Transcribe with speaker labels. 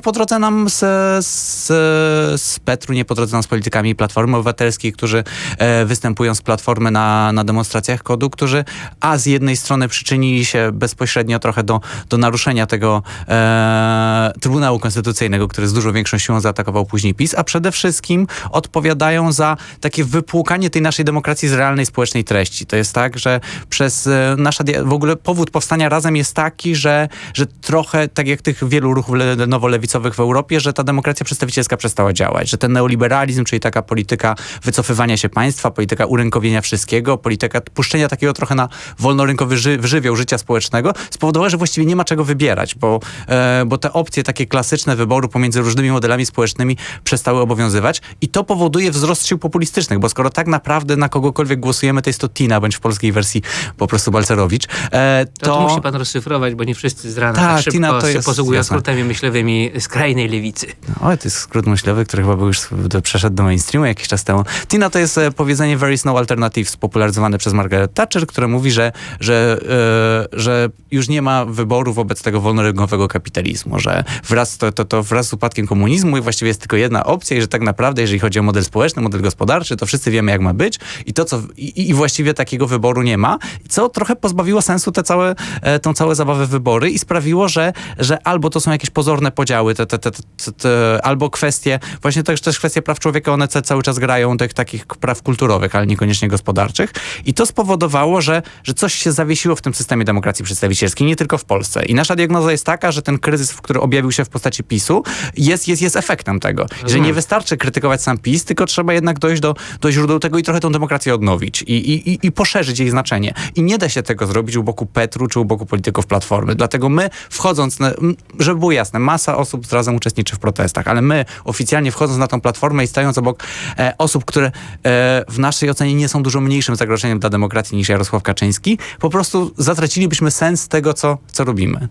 Speaker 1: po drodze nam z, z, z Petru, nie po drodze nam z politykami Platformy Obywatelskiej, którzy e, występują z Platformy na, na demonstracjach kodu, którzy a z jednej strony przyczynili się bezpośrednio trochę do, do naruszenia tego e, Trybunału Konstytucyjnego, który z dużą większością zaatakował później PiS, a przede wszystkim odpowiadają za takie wypłukanie tej naszej demokracji z realnej społecznej treści. To jest tak, że przez e, nasza, w ogóle powód powstania razem jest taki, że, że trochę, tak jak tych wielu ruchów le, nowolewicowych w Europie, że ta demokracja przedstawicielska przestała działać, że ten neoliberalizm, czyli taka polityka wycofywania się państwa, polityka urynkowienia wszystkiego, polityka puszczenia takiego trochę na wolnorynkowy ży, żywioł życia społecznego, spowodowała, że właściwie nie ma czego wybierać, bo, e, bo te opcje takie klasyczne wyboru pomiędzy różnymi modelami społecznymi przestały obowiązywać i to powoduje wzrost sił populistycznych, bo skoro tak naprawdę na kogokolwiek głosujemy, to jest to Tina, bądź w polskiej wersji po prostu Balcerowicz, e,
Speaker 2: To,
Speaker 1: to...
Speaker 2: to musi pan rozszyfrować, bo nie wszyscy z rana
Speaker 1: Tak,
Speaker 2: tak,
Speaker 1: Tina
Speaker 2: szybko
Speaker 1: to
Speaker 2: się
Speaker 1: jest
Speaker 2: posługują skrótami myślowymi skrajnej lewicy.
Speaker 1: Oj, to jest skrót myślowy, który chyba był już do, przeszedł do mainstreamu jakiś czas temu. Tina to jest e, powiedzenie Very is no alternative, spopularyzowane przez Margaret Thatcher, które mówi, że, że, e, że już nie ma wyboru wobec tego wolnorynkowego kapitalizmu, że wraz, to, to, to wraz z upadkiem komunizmu i właściwie jest tylko jedna opcja i że tak naprawdę, jeżeli chodzi o model społeczny, model gospodarczy, to wszyscy wiemy, jak ma być i to, co, i, i właściwie takiego wyboru nie ma, co trochę pozbawiło sensu te całe, e, tą całe zabawę wybory i sprawiło, że, że albo to są jakieś pozorne podziały, te, te, te, te, te, albo kwestie, właśnie też, też kwestie praw człowieka, one ca- cały czas grają tych takich praw kulturowych, ale niekoniecznie gospodarczych. I to spowodowało, że, że coś się zawiesiło w tym systemie demokracji przedstawicielskiej, nie tylko w Polsce. I nasza diagnoza jest taka, że ten kryzys, w który objawił się w postaci PiSu, jest, jest, jest efektem tego. Że nie wystarczy krytykować sam PiS, tylko trzeba jednak dojść do, do źródeł tego i trochę tą demokrację odnowić i, i, i- poszerzyć jej znaczenie. I nie da się tego zrobić u boku Petru czy u boku polityków Platformy. Dlatego my, wchodząc, na, żeby było jasne, masa osób razem uczestniczy w protestach, ale my oficjalnie wchodząc na tą platformę i stając obok e, osób, które e, w naszej ocenie nie są dużo mniejszym zagrożeniem dla demokracji niż Jarosław Kaczyński, po prostu zatracilibyśmy sens tego, co, co robimy.